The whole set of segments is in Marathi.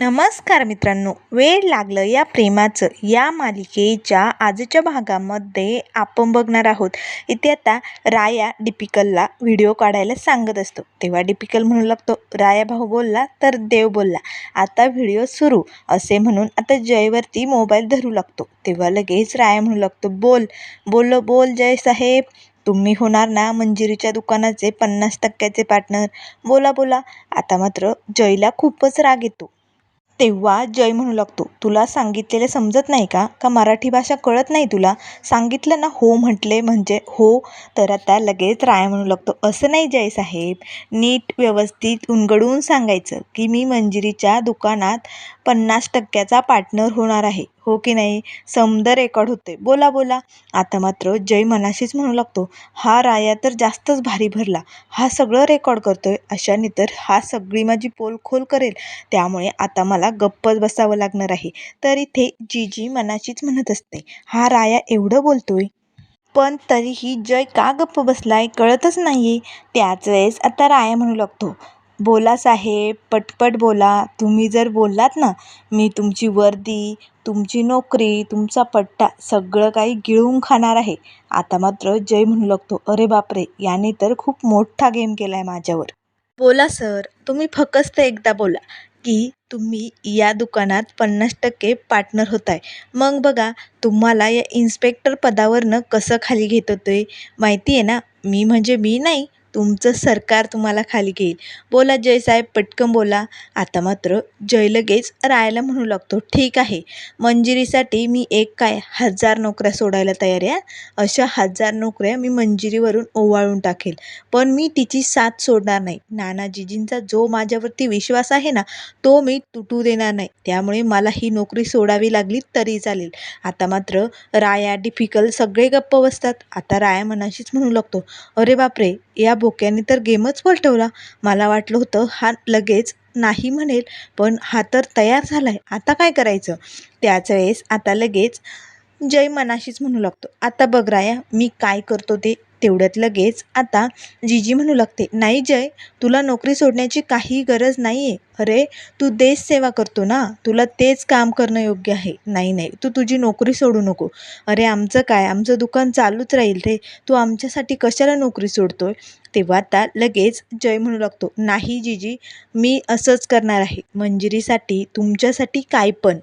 नमस्कार मित्रांनो वेळ लागलं या प्रेमाचं. या मालिकेच्या आजच्या भागामध्ये आपण बघणार आहोत. इथे आता राया डिपिकलला व्हिडिओ काढायला सांगत असतो. तेव्हा डिपिकल म्हणू लागतो राया भाऊ बोलला तर देव बोलला. आता व्हिडिओ सुरू. असे म्हणून आता जयवरती मोबाईल धरू लागतो. तेव्हा लगेच राया म्हणू लागतो बोल बोल बोल जय साहेब तुम्ही होणार ना मंजिरीच्या दुकानाचे पन्नास टक्क्याचे पार्टनर बोला बोला. आता मात्र जयला खूपच राग येतो. तेव्हा जय म्हणू लागतो. तुला सांगितलेले समजत नाही का? का मराठी भाषा कळत नाही तुला? सांगितलं ना हो म्हटले म्हणजे हो तर आता लगेच राया म्हणू लागतो. असं नाही जय साहेब. नीट व्यवस्थित उलगडून सांगायचं की मी मंजिरीच्या दुकानात पन्नास टक्क्याचा पार्टनर होणार आहे. हो की नाही? समद रेकॉर्ड होते बोला बोला. आता मात्र जय मनाशीच म्हणू लागतो. हा राया तर जास्तच भारी भरला. हा सगळं रेकॉर्ड करतोय. अशाने तर हा सगळी माझी पोलखोल करेल. त्यामुळे आता मला गप्पच बसावं लागणार आहे. तर इथे जीजी मनाशीच म्हणत असते हा राया एवढं बोलतोय? पण तरीही जय का गप्प बसलाय? कळतच नाहीये. त्याच वेळेस आता राया म्हणू लागतो बोला साहेब पटपट बोला. तुम्ही जर बोललात ना मी तुमची वर्दी तुमची नोकरी तुमचा पट्टा सगळं काही गिळून खाणार आहे. आता मात्र जय म्हणू लागतो. अरे बापरे याने तर खूप मोठा गेम केला आहे माझ्यावर. बोला सर तुम्ही फक्त एकदा बोला की तुम्ही या दुकानात पन्नास टक्के पार्टनर होत आहे मग बघा तुम्हाला या इन्स्पेक्टर पदावरनं कसं खाली घेत होते माहिती आहे ना? मी म्हणजे मी नाही. तुमचं सरकार तुम्हाला खाली घेईल. बोला जयसाहेब पटकन बोला. आता मात्र जय लगेच राहायला म्हणू लागतो. ठीक आहे. मंजिरीसाठी मी एक काय हजार नोकऱ्या सोडायला तयार आहे अशा हजार नोकऱ्या मी मंजिरीवरून ओवाळून टाकेल. पण मी तिची साथ सोडणार नाही. नानाजीजींचा जो माझ्यावरती विश्वास आहे ना तो मी तुटू देणार नाही. त्यामुळे मला ही नोकरी सोडावी लागली तरी चालेल. आता मात्र राया डिफिकल्ट सगळे गप्प बसतात. आता राया मनाशीच म्हणू लागतो. अरे बापरे या बोक्याने तर गेमच पलटवला. मला वाटलं होतं हा लगेच नाही म्हणेल पण हा तर तयार झाला आहे आता काय करायचं? त्याच वेळेस आता लगेच जय मनाशीच म्हणू लागतो. आता बघ राया मी काय करतो ते तेवढ्यात लगेच आता जीजी म्हणू लागते नाही जय तुला नोकरी सोडण्याची काही गरज नाही आहे अरे तू देश सेवा करतो ना तुला तेच काम करणं योग्य आहे. नाही नाही तू तुझी नोकरी सोडू नको. अरे आमचं काय? आमचं दुकान चालूच राहील रे. तू आमच्यासाठी कशाला नोकरी सोडतोय? तेव्हा आता लगेच जय म्हणू लागतो नाही जीजी मी असंच करणार आहे. मंजिरीसाठी तुमच्यासाठी काय पण.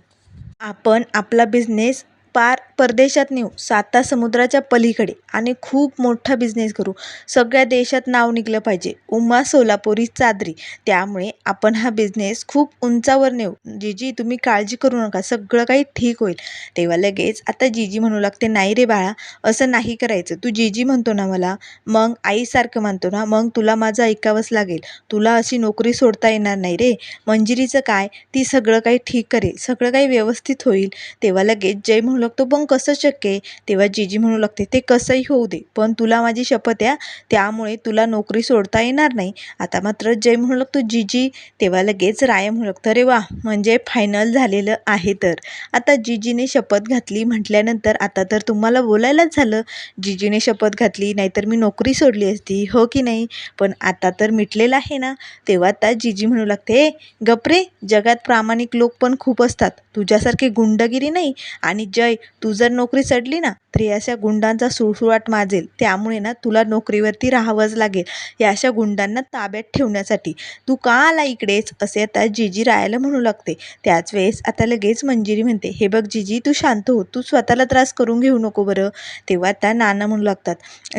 आपण आपला बिझनेस पार परदेशात नेऊ साता समुद्राच्या पलीकडे आणि खूप मोठा बिझनेस करू. सगळ्या देशात नाव निघलं पाहिजे. उमा सोलापुरी चादरी. त्यामुळे आपण हा बिझनेस खूप उंचावर नेऊ. जीजी तुम्ही काळजी करू नका. सगळं काही ठीक होईल. तेव्हा लगेच आता जीजी म्हणू लागते नाही रे बाळा असं नाही करायचं. तू जीजी म्हणतो ना मला मग आईसारखं मानतो ना मग तुला माझं ऐकावंच लागेल. तुला अशी नोकरी सोडता येणार नाही रे. मंजिरीचं काय? ती सगळं काही ठीक करेल. सगळं काही व्यवस्थित होईल. तेव्हा लगेच जय म्हणू लागतो. पण कसं शक्य आहे? तेव्हा जीजी म्हणू लागते ते कसंही होऊ दे पण तुला माझी शपथ आहे त्यामुळे तुला नोकरी सोडता येणार नाही. आता मात्र जय म्हणू लागतो जीजी. तेव्हा लगेच राय म्हणू लागतं अरे वा म्हणजे फायनल झालेलं आहे तर. आता जीजीने शपथ घातली म्हटल्यानंतर आता तर तुम्हाला बोलायलाच झालं. जीजीने शपथ घातली नाहीतर मी नोकरी सोडली असती हो की नाही? पण आता तर मिटलेलं आहे ना. तेव्हा आता जीजी म्हणू लागते गपरे जगात प्रामाणिक लोक पण खूप असतात. तुझ्यासारखी गुंडगिरी नाही आणि जय तू जर नोकरी चढली ना तर या अशा गुंडांचा सुळसुळाट माजेल. त्यामुळे ना तुला नोकरीवरती राहावंच लागेल. या अशा गुंडांना ताब्यात ठेवण्यासाठी. तू का आला इकडेच? असे आता जीजी राहायला म्हणू लागते. त्याच वेळेस आता लगेच मंजिरी म्हणते हे बघ जीजी तू शांत हो. तू स्वतःला त्रास करून घेऊ नको बरं. तेव्हा त्या नाना म्हणू लागतात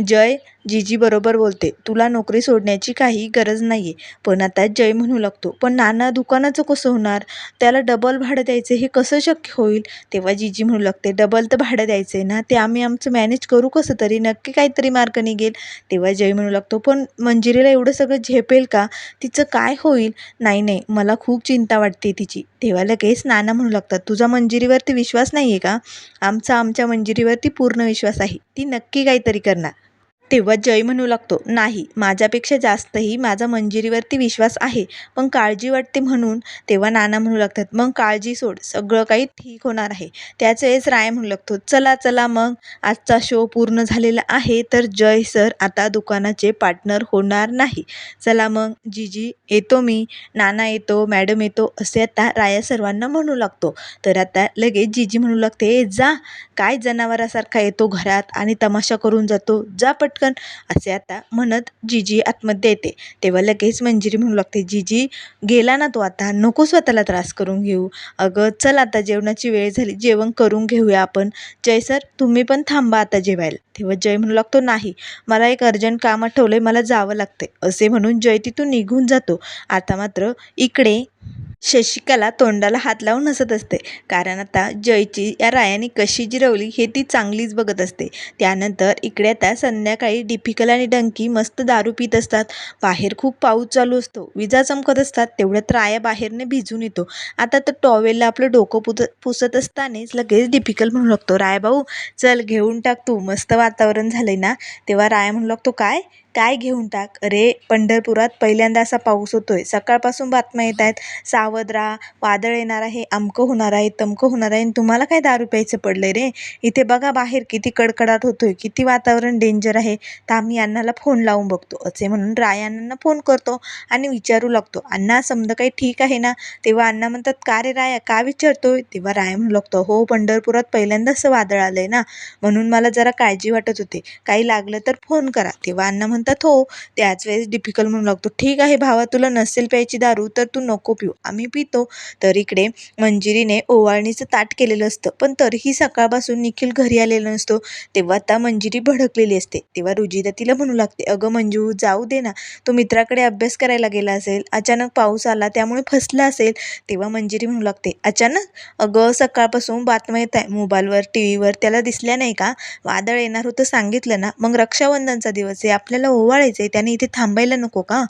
जय जीजी बरोबर बोलते तुला नोकरी सोडण्याची काही गरज नाही आहे पण आता जय म्हणू लागतो. पण नाना दुकानाचं कसं होणार? त्याला डबल भाडं द्यायचं हे कसं शक्य होईल? तेव्हा जीजी म्हणू लागते डबल तर भाडं द्यायचं आहे ना ते आम्ही आमचं मॅनेज करू कसं तरी? नक्की काहीतरी मार्ग निघेल. तेव्हा जय म्हणू लागतो पण मंजिरीला एवढं सगळं झेपेल का? तिचं काय होईल? नाही नाही मला खूप चिंता वाटते तिची. तेव्हा लगेच नाना म्हणू लागतात तुझा मंजिरीवरती विश्वास नाही आहे का? आमचा आमच्या मंजिरीवरती पूर्ण विश्वास आहे. ती नक्की काहीतरी करणार. तेव्हा जय म्हणू लागतो. नाही माझ्यापेक्षा जास्तही माझा मंजिरीवरती विश्वास आहे. पण काळजी वाटते म्हणून तेव्हा नाना म्हणू लागतात मग काळजी सोड सगळं काही ठीक होणार आहे. त्याच वेळेस राय म्हणू लागतो चला चला मग आजचा शो पूर्ण झालेला आहे तर जय सर आता दुकानाचे पार्टनर होणार नाही. चला मग जीजी येतो मी नाना येतो मॅडम येतो असे आता राया सर्वांना म्हणू लागतो. तर आता लगेच जीजी म्हणू लागते "ए, जा काय जनावरासारखा येतो घरात आणि तमाशा करून जातो जा पटकन असे आता म्हणत जीजी आतमध्ये येते. तेव्हा लगेच मंजिरी म्हणू लागते जीजी गेला ना तो आता नको स्वतःला त्रास करून घेऊ. अगं चल आता जेवणाची वेळ झाली जेवण करून घेऊया आपण. जय सर तुम्ही पण थांबा आता जेवायला. तेव्हा जय म्हणू लागतो नाही मला एक अर्जंट काम आठवलंय मला जावं लागते असे म्हणून जय तिथून निघून जातो. आता मात्र इकडे शशिकला तोंडाला हात लावून हसत असते. कारण आता जयची या रायाने कशी जिरवली हे ती चांगलीच बघत असते. त्यानंतर इकडे आता संध्याकाळी डिफिकल आणि डंकी मस्त दारू पित असतात. बाहेर खूप पाऊस चालू असतो. विजा चमकत असतात. तेवढ्यात राया बाहेरने भिजून येतो. आता तर टॉवेलला आपलं डोकं पुत पुसत असतानाच लगेच डिफिकल म्हणू लागतो राय भाऊ चल घेऊन टाक तू. मस्त वातावरण झालंय ना? तेव्हा राया म्हणू लागतो काय? काय घेऊन टाक? अरे पंढरपुरात पहिल्यांदा असा पाऊस होतोय. सकाळपासून बातम्या येत आहेत सावध राहा वादळ येणार आहे अमकं होणार आहे तमकं होणार आहे आणि तुम्हाला काय दारू प्यायचं पडलंय रे? इथे बघा बाहेर किती कडकडाट होतोय किती वातावरण डेंजर आहे. तर आम्ही अण्णाला फोन लावून बघतो. असे म्हणून राय अण्णांना फोन करतो आणि विचारू लागतो. अण्णा समजा काही ठीक आहे ना? तेव्हा अण्णा म्हणतात का रे राया? का विचारतोय? तेव्हा राय म्हणू लागतो हो पंढरपुरात पहिल्यांदा असं वादळ आलंय ना? म्हणून मला जरा काळजी वाटत होते. काही लागलं तर फोन करा. तेव्हा अण्णा म्हणतात हो त्याच वेळेस डिफिकल्ट म्हणू लागतो. ठीक आहे भावा तुला नसेल प्यायची दारू तर तू नको पिऊ. आम्ही पितो. तर इकडे मंजिरीने ओवाळणीचं ताट केलेलं असतं पण तरीही सकाळपासून निखिल घरी आलेला नसतो. तेव्हा आता मंजिरी भडकलेली असते. तेव्हा रुजिदा तिला म्हणू लागते अगं मंजू जाऊ दे ना. तो मित्राकडे अभ्यास करायला गेला असेल अचानक पाऊस आला त्यामुळे फसला असेल. तेव्हा मंजिरी म्हणू लागते अचानक? अगं सकाळपासून बातम्या येत आहे. मोबाईलवर टी व्हीवर त्याला दिसल्या नाही का? वादळ येणार होतं सांगितलं ना. मग रक्षाबंधनचा दिवस आहे. आपल्याला ओवाळायचं आहे त्याने इथे थांबायला नको का?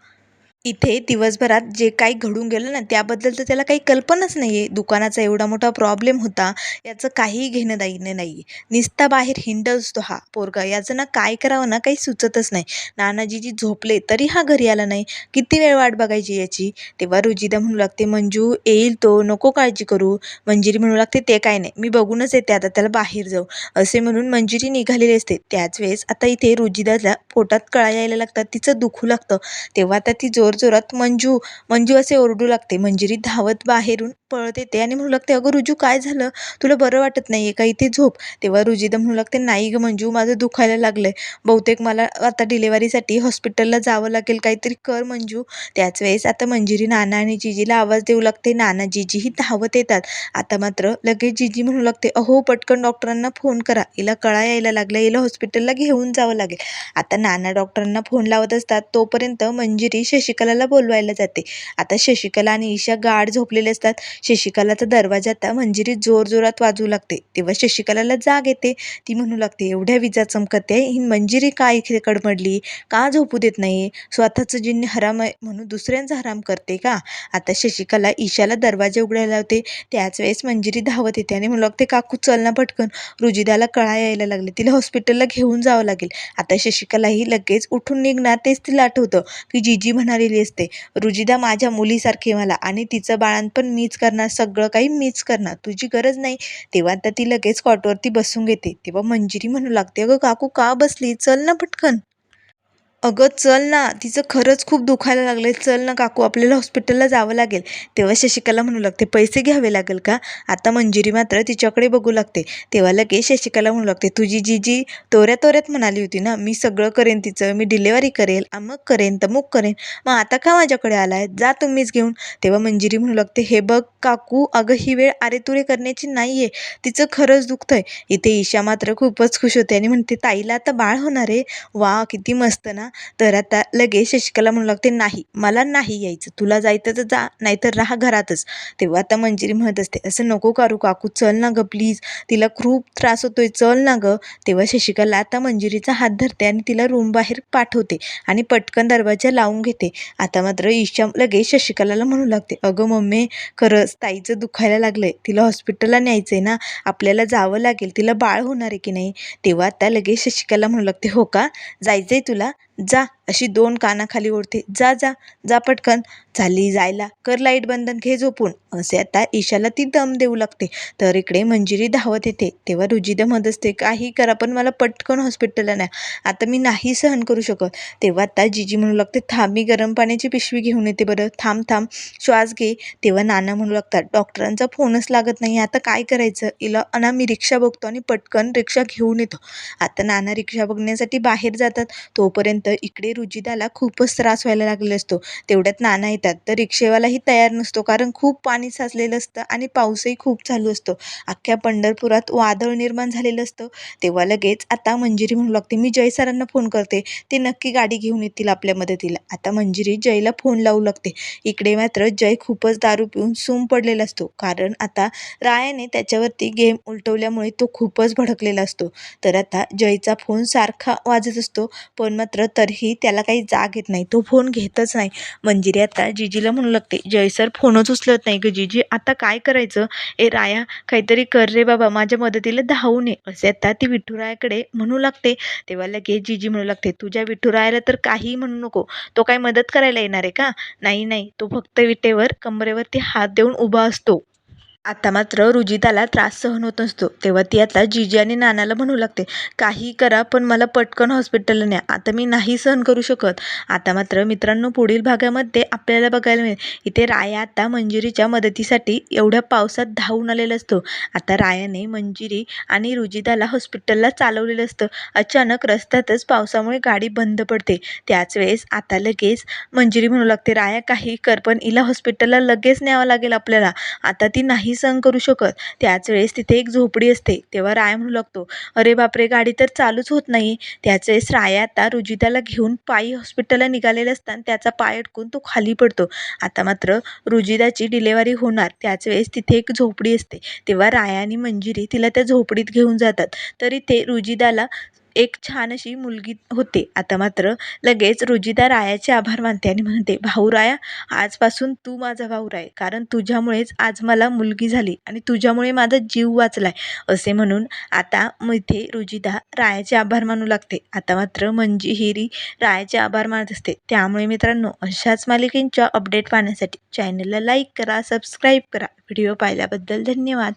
इथे दिवसभरात जे काही घडून गेलं ना त्याबद्दल तर त्याला काही कल्पनाच नाही आहे दुकानाचा एवढा मोठा प्रॉब्लेम होता याचं काहीही घेणं दायीनं नाही. आहे निस्ता बाहेर हिंड असतो हा पोरगा. याचं ना काय करावं ना काही सुचतच नाही. नानाजी जी झोपले तरी हा घरी आला नाही. किती वेळ वाट बघायची याची? तेव्हा रुजिदा म्हणू लागते मंजू येईल तो नको काळजी करू. मंजिरी म्हणू लागते ते काय नाही मी बघूनच येते आता त्याला बाहेर जाऊ. असे म्हणून मंजिरी निघालेली असते. त्याच वेळेस आता इथे रुजिदाला पोटात कळा यायला लागतात तिचं दुखू लागतं. तेव्हा आता ती जोर जोरात मंजू मंजू असे ओरडू लागते. मंजिरी धावत बाहेरून पळत येते आणि म्हणू लागते अगं रुजू काय झालं? तुला बरं वाटत नाही आहे का? इथे झोप. तेव्हा रुजिदा म्हणू लागते नाही गं मंजू माझं दुखायला लागलं आहे बहुतेक मला आता डिलेवरीसाठी हॉस्पिटलला जावं लागेल. काहीतरी कर मंजू. त्याच वेळेस आता मंजिरी नाना आणि जिजीला आवाज देऊ लागते. नाना जिजीही धावत येतात. आता मात्र लगेच जिजी म्हणू लागते अहो पटकन डॉक्टरांना फोन करा. हिला कळा यायला लागला. हिला हॉस्पिटलला घेऊन जावं लागेल. आता नाना डॉक्टरांना फोन लावत असतात. तोपर्यंत मंजिरी शशिकलाला बोलवायला जाते. आता शशिकला आणि ईशा गाढ झोपलेले असतात. शशिकलाचा दरवाजा आता मंजिरी जोर जोरात लागते. तेव्हा शशिकलाला जाग येते. ती म्हणू लागते एवढ्या विजा चमकते ही मंजिरी का इथे कडमडली? का झोपू देत नाही? स्वतःचं जिन्ह हराम आहे म्हणून दुसऱ्यांचा हराम करते का आता शशिकला ईशाला दरवाजा उघडायला लावते. त्याच वेळेस मंजिरी धावत येते आणि म्हणू लागते काकू चल ना पटकन. रुजिदाला कळा यायला लागले. तिला हॉस्पिटलला घेऊन जावं लागेल. आता शशिकलाही लगेच उठून निघणार तेच तिला आठवतं. की जीजी म्हणाली केली असते. रुजिदा माझ्या मुलीसारखी मला आणि तिचं बाळांपण मीच करणार सगळं काही मीच करणार. तुझी गरज नाही. तेव्हा तर ती लगेच कॉटवरती बसून घेते. तेव्हा मंजिरी म्हणू लागते अगं काकू का बसली? चल ना पटकन. अगं चल ना तिचं खरंच खूप दुखायला लागलं आहे चल ना काकू आपल्याला हॉस्पिटलला जावं लागेल. तेव्हा शशिकला म्हणू लागते पैसे घ्यावे लागेल का? आता मंजिरी मात्र तिच्याकडे बघू लागते. तेव्हा लगेच शशिकला म्हणू लागते तुझी जी जी तोऱ्या तोऱ्यात म्हणाली होती ना मी सगळं करेन तिचं मी डिलेवरी करेल अमक करेन तमुक करेन. मग आता का माझ्याकडे आला आहे जा तुम्हीच घेऊन. तेव्हा मंजिरी म्हणू लागते हे बघ काकू अगं ही वेळ अरे तुरे करण्याची नाही आहे तिचं खरंच दुखतंय. इथे ईशा मात्र खूपच खुश होते आणि म्हणते ताईला आता बाळ होणार आहे. वा किती मस्त ना. तर आता लगेच शशिकला म्हणू लागते नाही मला नाही यायचं. तुला जायचं तर जा नाहीतर राहा घरातच. तेव्हा आता मंजिरी म्हणत असते असं नको करू काकू चल ना गं प्लीज तिला खूप त्रास होतोय चल ना गं. तेव्हा शशिकला आता मंजिरीचा हात धरते आणि तिला रूम बाहेर पाठवते आणि पटकन दरवाजा लावून घेते. आता मात्र ईशा लगेच शशिकलाला म्हणू लागते अगं मम्मी खरंच ताईचं दुखायला लागलंय. तिला हॉस्पिटलला न्यायचंय ना? आपल्याला जावं लागेल. तिला बाळ होणार आहे की नाही? तेव्हा आता लगेच शशिकला म्हणू लागते हो का? जायचंय तुला? जा अशी दोन कानाखाली ओढते. जा जा जा पटकन. झाली जायला. कर लाइट बंधन घे झोपून. असे आता ईशाला ती दम देऊ लागते. तर इकडे मंजिरी धावत येते. तेव्हा रुजिदा म्हणत असते काही करा पण मला पटकन हॉस्पिटलला नाही आता मी नाही सहन करू शकत. तेव्हा आता जीजी म्हणू लागते थांब मी गरम पाण्याची पिशवी घेऊन येते बरं. थांब थांब. श्वास घे. तेव्हा नाना म्हणू लागतात डॉक्टरांचा फोनच लागत नाही. आता काय करायचं? इला अना मी रिक्षा बघतो आणि पटकन रिक्षा घेऊन येतो. आता नाना रिक्षा बघण्यासाठी बाहेर जातात. तोपर्यंत इकडे रुजिदाला खूपच त्रास व्हायला लागलेला असतो. तेवढ्यात नाना येतात. तर रिक्षेवालाही तयार नसतो कारण खूप पाणी साचलेलं असतं आणि पाऊसही खूप चालू असतो. अख्ख्या पंढरपुरात वादळ निर्माण झालेलं असतं. तेव्हा लगेच आता मंजिरी म्हणू लागते. मी जय सरांना फोन करते. ते नक्की गाडी घेऊन येतील आपल्या मदतीला. आता मंजिरी जयला फोन लावू लागते. इकडे मात्र जय खूपच दारू पिऊन सूम पडलेला असतो. कारण आता रायाने त्याच्यावरती गेम उलटवल्यामुळे तो खूपच भडकलेला असतो. तर आता जयचा फोन सारखा वाजत असतो. पण मात्र तरीही त्याला काही जाग येत नाही. तो फोन घेतच नाही. मंजिरी आता जिजीला म्हणू लागते जयसर फोनच उचलत नाही ग जिजी. आता काय करायचं? ए राया काहीतरी कर रे बाबा. माझ्या मदतीला धावून ये. असे आता ती विठुरायाकडे म्हणू लागते. तेव्हा लगेच जिजी म्हणू लागते तुझ्या विठुरायाला तर काही म्हणू नको. तो काय मदत करायला येणार आहे का? नाही नाही. तो फक्त विटेवर कमरेवरती हात देऊन उभा असतो. आता मात्र रुजिताला त्रास सहन होत नसतो. तेव्हा ती आता जीजी आणि नानाला म्हणू लागते काही करा पण मला पटकन हॉस्पिटलला न्या. आता मी नाही सहन करू शकत. आता मात्र मित्रांनो पुढील भागामध्ये आपल्याला बघायला मिळेल. इथे राया आता मंजिरीच्या मदतीसाठी एवढ्या पावसात धावून आलेला असतो. आता रायाने मंजिरी आणि रुजिताला हॉस्पिटलला चालवलेलं असतं. अचानक रस्त्यातच पावसामुळे गाडी बंद पडते. त्याच वेळेस आता लगेच मंजिरी म्हणू लागते राया काही कर पण हिला हॉस्पिटलला लगेच न्यावं लागेल आपल्याला. आता ती नाही सहन करू शकत. त्याच वेळेस तिथे एक झोपडी असते. तेव्हा राय म्हणू लागतो अरे बापरे गाडी तर चालूच होत नाही. त्याच वेळेस राया आता रुजिताला घेऊन पायी हॉस्पिटलला निघालेला असताना त्याचा पाय अडकून तो खाली पडतो. आता मात्र रुजिताची डिलेवरी होणार. त्याच वेळेस तिथे एक झोपडी असते. तेव्हा राया आणि मंजिरी तिला त्या झोपडीत घेऊन जातात. तरी ते रुजिदाला एक छान अशी मुलगी होते. आता मात्र लगेच रोजीदा रायाचे आभार मानते आणि म्हणते भाऊ राया आजपासून तू माझा भाऊ राय. कारण तुझ्यामुळेच आज मला मुलगी झाली आणि तुझ्यामुळे माझा जीव वाचलाय. असे म्हणून आता इथे रोजीदा रायाचे आभार मानू लागते. आता मात्र मंजिहिरी रायाचे आभार मानत असते. त्यामुळे मित्रांनो अशाच मालिकेंच्या अपडेट पाहण्यासाठी चॅनलला लाईक करा सबस्क्राईब करा. व्हिडिओ पाहिल्याबद्दल धन्यवाद.